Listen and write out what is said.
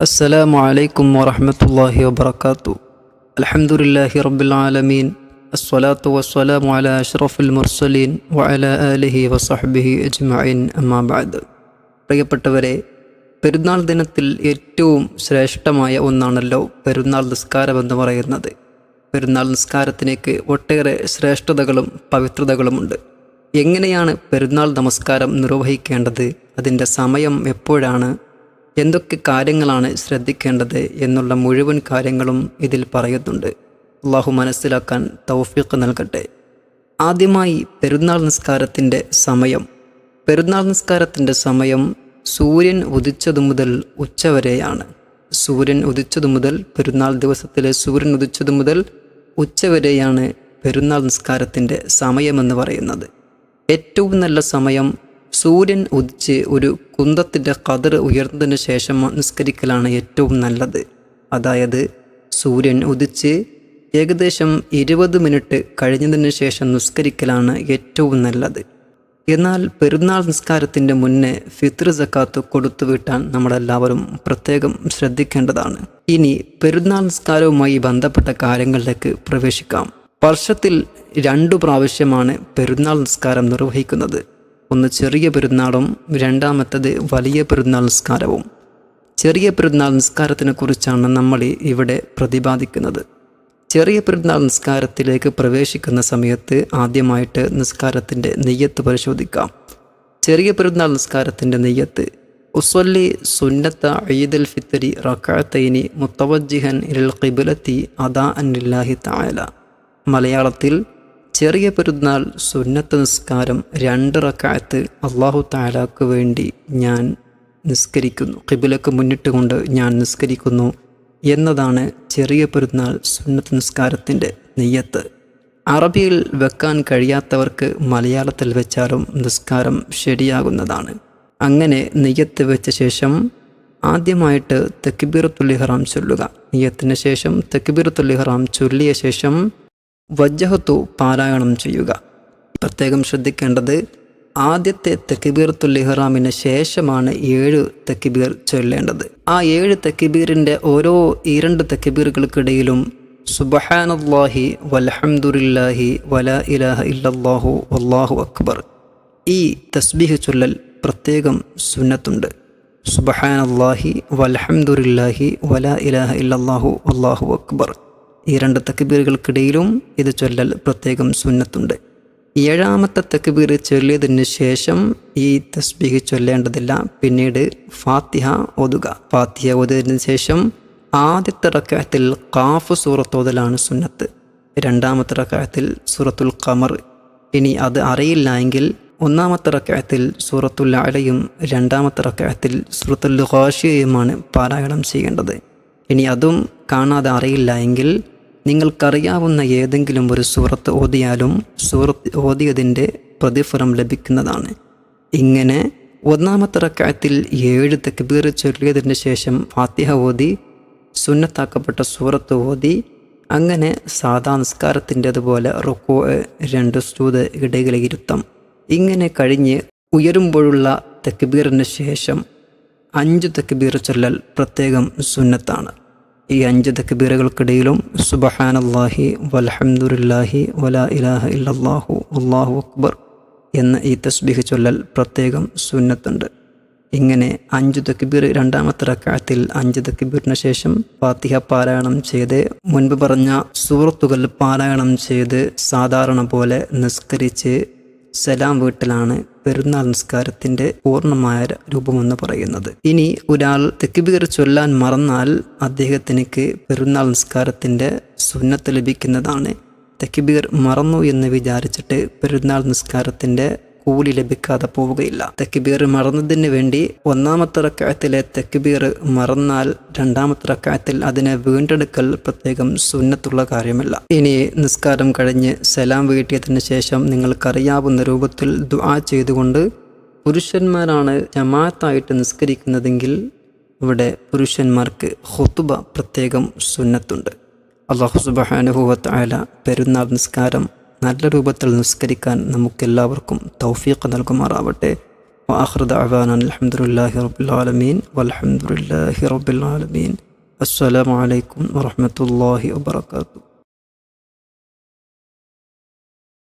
السلام عليكم ورحمة الله وبركاته الحمد لله رب العالمين الصلاة والسلام على أشرف المرسلين وعلى آله وصحبه أجمعين أما بعد പ്രിയപ്പെട്ടവരെ പെരുന്നാൾ ദിനത്തിൽ ഏറ്റവും ശ്രേഷ്ഠമായ ഒന്നാണല്ലോ പെരുന്നാൾ നിസ്കാരം എന്ന് പറയുന്നത് പെരുന്നാൾ നിസ്കാരത്തിലേക്ക് ഒട്ടേറെ ശ്രേഷ്ഠതകളും പവിത്രതകളുമുണ്ട് എങ്ങനെയാണ് പെരുന്നാൾ നമസ്കാരം നിർവഹിക്കേണ്ടത് അതിൻ്റെ സമയം എപ്പോഴാണ് എന്തൊക്കെ കാര്യങ്ങളാണ് ശ്രദ്ധിക്കേണ്ടത് എന്നുള്ള മുഴുവൻ കാര്യങ്ങളും ഇതിൽ പറയുന്നുണ്ട്. അള്ളാഹു മനസ്സിലാക്കാൻ തൗഫീഖ് നൽകട്ടെ. ആദ്യമായി പെരുന്നാൾ നിസ്കാരത്തിന്റെ സമയം. പെരുന്നാൾ നിസ്കാരത്തിന്റെ സമയം സൂര്യൻ ഉദിച്ചതു മുതൽ ഉച്ചവരെയാണ് സൂര്യൻ ഉദിച്ചതു മുതൽ പെരുന്നാൾ ദിവസത്തിലെ സൂര്യൻ ഉദിച്ചതു മുതൽ ഉച്ചവരെയാണ് പെരുന്നാൾ നിസ്കാരത്തിന്റെ സമയമെന്ന് പറയുന്നത്. ഏറ്റവും നല്ല സമയം സൂര്യൻ ഉദിച്ച് ഒരു കുന്തത്തിന്റെ കതിർ ഉയർന്നതിന് ശേഷം നിസ്കരിക്കലാണ് ഏറ്റവും നല്ലത്. അതായത് സൂര്യൻ ഉദിച്ച് ഏകദേശം ഇരുപത് മിനിറ്റ് കഴിഞ്ഞതിന് ശേഷം നിസ്കരിക്കലാണ് ഏറ്റവും നല്ലത്. എന്നാൽ പെരുന്നാൾ നിസ്കാരത്തിന്റെ മുന്നേ ഫിത്ർ സക്കാത്ത് കൊടുത്തു വീട്ടാൻ നമ്മളെല്ലാവരും പ്രത്യേകം ശ്രദ്ധിക്കേണ്ടതാണ്. ഇനി പെരുന്നാൾ നിസ്കാരവുമായി ബന്ധപ്പെട്ട കാര്യങ്ങളിലേക്ക് പ്രവേശിക്കാം. വർഷത്തിൽ രണ്ടു പ്രാവശ്യമാണ് പെരുന്നാൾ നിസ്കാരം നിർവഹിക്കുന്നത്. ഒന്ന് ചെറിയ പെരുന്നാളും രണ്ടാമത്തത് വലിയ പെരുന്നാൾ നിസ്കാരവും. ചെറിയ പെരുന്നാൾ നിസ്കാരത്തിനെ കുറിച്ചാണ് നമ്മൾ ഇവിടെ പ്രതിപാദിക്കുന്നത്. ചെറിയ പെരുന്നാൾ നിസ്കാരത്തിലേക്ക് പ്രവേശിക്കുന്ന സമയത്ത് ആദ്യമായിട്ട് നിസ്കാരത്തിന്റെ നെയ്യത്ത് പരിശോധിക്കാം. ചെറിയ പെരുന്നാൾ നിസ്കാരത്തിന്റെ നെയ്യത്ത് ഉസ്വല്ലി സുന്നത്ത ഈദുൽ ഫിത്തരി റക്കാത്തൈനി മുത്തവജിഹൻ ഇൽ ഖിബുലത്തി അദാ അന്നില്ലാഹി താല മലയാളത്തിൽ ചെറിയ പെരുന്നാൾ സുന്നത്ത് നിസ്കാരം രണ്ട് റക്കായത്ത് അള്ളാഹു താലാക്ക് വേണ്ടി ഞാൻ നിസ്കരിക്കുന്നു. കിബിലക്ക് മുന്നിട്ടുകൊണ്ട് ഞാൻ നിസ്കരിക്കുന്നു എന്നതാണ് ചെറിയ പെരുന്നാൾ സുന്നത്ത് നിസ്കാരത്തിന്റെ നെയ്യത്ത്. അറബിയിൽ വെക്കാൻ കഴിയാത്തവർക്ക് മലയാളത്തിൽ വെച്ചാലും നിസ്കാരം ശരിയാകുന്നതാണ്. അങ്ങനെ നെയ്യത്ത് വെച്ച ശേഷം ആദ്യമായിട്ട് തെക്കിബീറത്തുല്ലിഹറാം ചൊല്ലുക. നെയ്യത്തിന് ശേഷം തെക്കിബീറത്തുല്ലിഹറാം ചൊല്ലിയ ശേഷം വജ്ജഹത്തു പാരായണം ചെയ്യുക. പ്രത്യേകം ശ്രദ്ധിക്കേണ്ടത് ആദ്യത്തെ തെക്കിബീർത്തുൽ ഇഹ്റാമിന് ശേഷമാണ് ഏഴ് തെക്കിബീർ ചൊല്ലേണ്ടത്. ആ ഏഴ് തെക്കിബീറിന്റെ ഓരോ ഈ രണ്ട് തെക്കിബീറുകൾക്കിടയിലും സുബഹാനല്ലാഹി വലഹമുല്ലാഹി വല ഇലാഹ ഇല്ലാഹു വല്ലാഹു അക്ബർ. ഈ തസ്ബീഹ് ചൊല്ലൽ പ്രത്യേകം സുന്നത്തുണ്ട്. സുബഹാനല്ലാഹി വലഹമുല്ലാഹി വല ഇലാഹ ഇല്ലാഹു വല്ലാഹു അക്ബർ. ഈ രണ്ട് തക്ബീറുകൾക്കിടയിലും ഇത് ചൊല്ലൽ പ്രത്യേകം സുന്നത്തുണ്ട്. ഏഴാമത്തെ തക്ബീർ ചൊല്ലിയതിന് ശേഷം ഈ തസ്ബീഹ് ചൊല്ലേണ്ടതില്ല. പിന്നീട് ഫാത്തിഹ ഓതുക. ഫാത്തിഹ ഓതിയതിന് ശേഷം ആദ്യത്തെ റക്കായത്തിൽ കാഫ് സൂറത്തോതലാണ് സുന്നത്ത്. രണ്ടാമത്തെ റക്കായത്തിൽ സൂറത്തുൽ ഖമർ. ഇനി അത് അറിയില്ല എങ്കിൽ ഒന്നാമത്തെ റക്കായത്തിൽ സൂറത്തുൽ അലയും രണ്ടാമത്തെ റക്കായത്തിൽ സൂറത്തുൽ ഖാഷിയയുമാണ് പാരായണം ചെയ്യേണ്ടത്. ഇനി അതും കാണാതെ അറിയില്ല എങ്കിൽ നിങ്ങൾക്കറിയാവുന്ന ഏതെങ്കിലും ഒരു സൂറത്ത് ഓതിയാലും സൂറത്ത് ഓതിയതിന്റെ പ്രതിഫലം ലഭിക്കുന്നതാണ്. ഇങ്ങനെ ഒന്നാമത്തെ റക്കായത്തിൽ ഏഴ് തക്ബീർ ചൊല്ലിയതിന് ശേഷം ഫാത്തിഹ ഓതി സുന്നത്താക്കപ്പെട്ട സൂറത്ത് ഓതി അങ്ങനെ സാധാ നിസ്കാരത്തിന്റെതുപോലെ റുക്കോ രണ്ട് സ്തൂത് ഇടയിലിരുത്തം ഇങ്ങനെ കഴിഞ്ഞ് ഉയരുമ്പോഴുള്ള തെക്കുപീറിന് ശേഷം അഞ്ച് തെക്കുപീർ ചൊല്ലൽ പ്രത്യേകം സുന്നത്താണ്. ഈ അഞ്ച് തക്ബീറുകൾക്കിടയിലും സുബഹാനല്ലാഹി വലഹമുല്ലാഹി വല ഇലാഹ ഇല്ലാഹു അള്ളാഹു അക്ബർ എന്ന ഈ തസ്ബീഹ് ചൊല്ലൽ പ്രത്യേകം സുന്നത്തുണ്ട്. ഇങ്ങനെ അഞ്ച് തക്ബീർ രണ്ടാമത്തെ റക്കാത്തിൽ അഞ്ച് തക്ബീറിന് ശേഷം ഫാത്തിഹ പാരായണം ചെയ്ത് മുൻപ് പറഞ്ഞ സൂറത്തുകൾ പാരായണം ചെയ്ത് സാധാരണ പോലെ നിസ്കരിച്ച് സലാം വീട്ടിലാണ് പെരുന്നാൾ നിസ്കാരത്തിന്റെ പൂർണമായ രൂപമെന്ന് പറയുന്നത്. ഇനി ഒരാൾ തെക്കുബീർ ചൊല്ലാൻ മറന്നാൽ അദ്ദേഹത്തിനക്ക് പെരുന്നാൾ നിസ്കാരത്തിന്റെ സുന്നത്ത് ലഭിക്കുന്നതാണ്. തെക്കുബീർ മറന്നു എന്ന് വിചാരിച്ചിട്ട് പെരുന്നാൾ നിസ്കാരത്തിന്റെ കൂലി ലഭിക്കാതെ പോവുകയില്ല. തെക്കുബീർ മറന്നതിന് വേണ്ടി ഒന്നാമത്തെ റക്കായത്തിലെ തെക്കുബീർ മറന്നാൽ രണ്ടാമത്തെ റക്കായത്തിൽ അതിനെ വീണ്ടെടുക്കൽ പ്രത്യേകം സുന്നത്തുള്ള കാര്യമല്ല. ഇനി നിസ്കാരം കഴിഞ്ഞ് സലാം വീട്ടിയതിന് ശേഷം നിങ്ങൾക്കറിയാവുന്ന രൂപത്തിൽ ദുആ ചെയ്തുകൊണ്ട് പുരുഷന്മാരാണ് ജമാഅത്തായിട്ട് നിസ്കരിക്കുന്നതെങ്കിൽ ഇവിടെ പുരുഷന്മാർക്ക് ഹുത്തുബ പ്രത്യേകം സുന്നത്തുണ്ട്. അള്ളാഹു സുബാനുഭവത്തായ പെരുന്നാൾ നിസ്കാരം നല്ല രൂപത്തിൽ നിസ്കരിക്കാൻ നമുക്കെല്ലാവർക്കും തൗഫീഖ് നൽകുമാറാവട്ടെ. വാഹൃദ് അവാൻ അലഹമുല്ലാഹി റബുലാലമീൻ വലഹമുല്ലാഹി റബുലാലമീൻ അസ്സലാമലൈക്കും വറഹമത്തല്ലാഹി വാത്തു